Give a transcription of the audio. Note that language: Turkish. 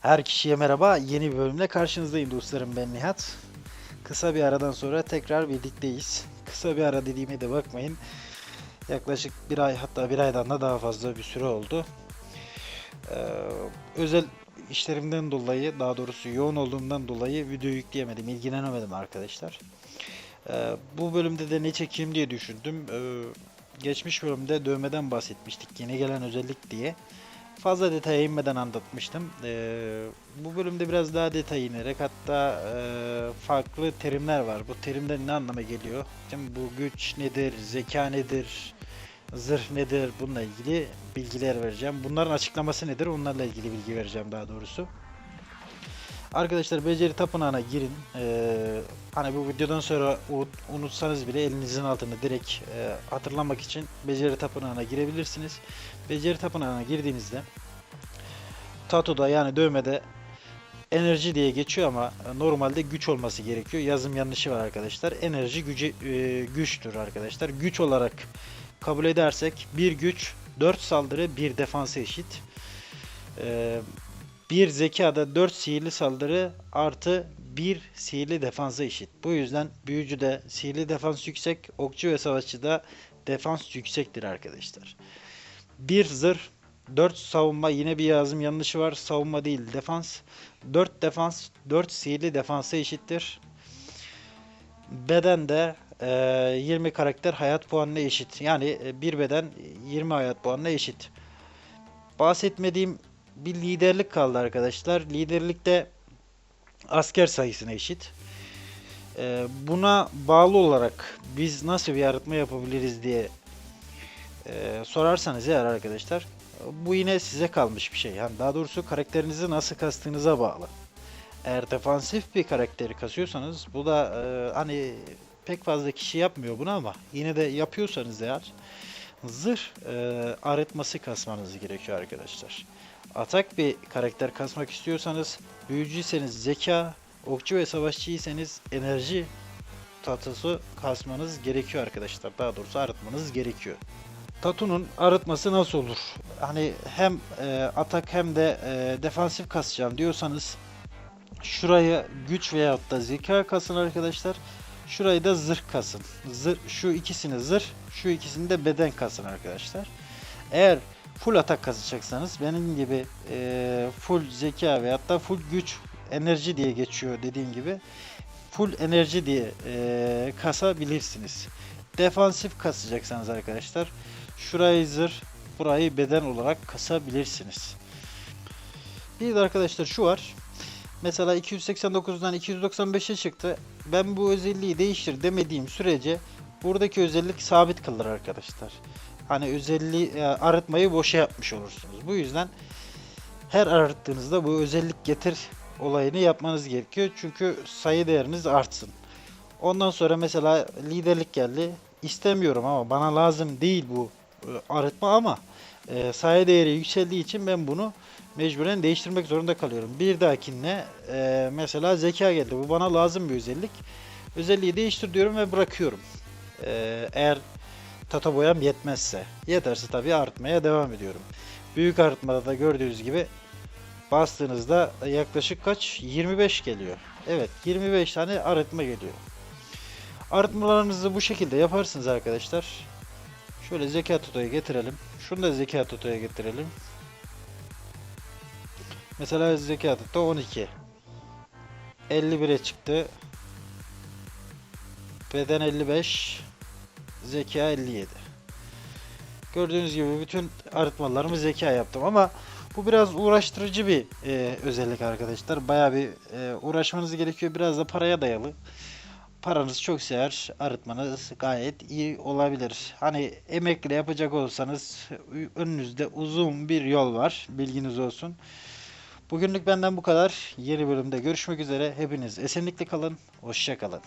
Her kişiye merhaba. Yeni bir bölümle karşınızdayım dostlarım ben Nihat. Kısa bir aradan sonra tekrar birlikteyiz. Kısa bir ara dediğime de bakmayın. Yaklaşık bir ay hatta bir aydan da daha fazla bir süre oldu. Ee, özel işlerimden dolayı daha doğrusu yoğun olduğumdan dolayı video yükleyemedim, ilgilenemedim arkadaşlar. Ee, bu bölümde de ne çekeyim diye düşündüm. Ee, geçmiş bölümde dövmeden bahsetmiştik. Yeni gelen özellik diye. Fazla detaya inmeden anlatmıştım. Ee, bu bölümde biraz daha detay inerek hatta e, farklı terimler var. Bu terimler ne anlama geliyor? Şimdi bu güç nedir, zeka nedir, zırh nedir bununla ilgili bilgiler vereceğim. Bunların açıklaması nedir? Onlarla ilgili bilgi vereceğim daha doğrusu. Arkadaşlar beceri tapınağına girin. Ee, hani bu videodan sonra unutsanız bile elinizin altını direkt e, hatırlamak için beceri tapınağına girebilirsiniz. Beceri tapınağına girdiğinizde Tato'da yani dövmede enerji diye geçiyor ama normalde güç olması gerekiyor. Yazım yanlışı var arkadaşlar. Enerji gücü e, güçtür arkadaşlar. Güç olarak kabul edersek bir güç 4 saldırı 1 defansa eşit. Ee, bir zekada 4 sihirli saldırı artı 1 sihirli defansa eşit. Bu yüzden büyücüde sihirli defans yüksek, okçu ve savaşçıda defans yüksektir arkadaşlar. 1 zırh, 4 savunma yine bir yazım yanlışı var. Savunma değil defans. 4 defans, 4 sihirli defansa eşittir. Beden de e, 20 karakter hayat puanına eşit. Yani e, bir beden 20 hayat puanına eşit. Bahsetmediğim bir liderlik kaldı arkadaşlar. Liderlikte asker sayısına eşit. Ee, buna bağlı olarak biz nasıl bir arıtma yapabiliriz diye e, sorarsanız eğer arkadaşlar bu yine size kalmış bir şey. Yani daha doğrusu karakterinizi nasıl kastığınıza bağlı. Eğer defansif bir karakteri kasıyorsanız bu da e, hani pek fazla kişi yapmıyor bunu ama yine de yapıyorsanız eğer zırh e, arıtması kasmanız gerekiyor arkadaşlar. Atak bir karakter kasmak istiyorsanız, büyücüyseniz zeka, okçu ve savaşçıysanız enerji tatlısı kasmanız gerekiyor arkadaşlar. Daha doğrusu arıtmanız gerekiyor. Tatu'nun arıtması nasıl olur? Hani hem e, atak hem de e, defansif kasacağım diyorsanız şurayı güç veyahut da zeka kasın arkadaşlar. Şurayı da zırh kasın. Zırh, şu ikisini zırh, şu ikisini de beden kasın arkadaşlar. Eğer full atak kasacaksanız benim gibi e, full zeka ve hatta full güç enerji diye geçiyor dediğim gibi full enerji diye e, kasabilirsiniz. Defansif kasacaksanız arkadaşlar şurayı zırh burayı beden olarak kasabilirsiniz. Bir de arkadaşlar şu var. Mesela 289'dan 295'e çıktı. Ben bu özelliği değiştir demediğim sürece buradaki özellik sabit kalır arkadaşlar hani özelliği e, arıtmayı boşa yapmış olursunuz. Bu yüzden her arıttığınızda bu özellik getir olayını yapmanız gerekiyor. Çünkü sayı değeriniz artsın. Ondan sonra mesela liderlik geldi. İstemiyorum ama bana lazım değil bu e, arıtma ama e, sayı değeri yükseldiği için ben bunu mecburen değiştirmek zorunda kalıyorum. Bir dahakine e, mesela zeka geldi. Bu bana lazım bir özellik. Özelliği değiştir diyorum ve bırakıyorum. E, eğer Tata boyam yetmezse. Yeterse tabii artmaya devam ediyorum. Büyük artmada da gördüğünüz gibi bastığınızda yaklaşık kaç? 25 geliyor. Evet 25 tane arıtma geliyor. Arıtmalarınızı bu şekilde yaparsınız arkadaşlar. Şöyle zeka tutoya getirelim. Şunu da zeka tutoya getirelim. Mesela zeka tuto 12. 51'e çıktı. Beden 55. Zeka 57. Gördüğünüz gibi bütün arıtmalarımı zeka yaptım ama bu biraz uğraştırıcı bir e, özellik arkadaşlar. Baya bir e, uğraşmanız gerekiyor. Biraz da paraya dayalı. Paranız çok sever, arıtmanız gayet iyi olabilir. Hani emekle yapacak olsanız önünüzde uzun bir yol var. Bilginiz olsun. Bugünlük benden bu kadar. Yeni bölümde görüşmek üzere. Hepiniz esenlikle kalın. Hoşça kalın.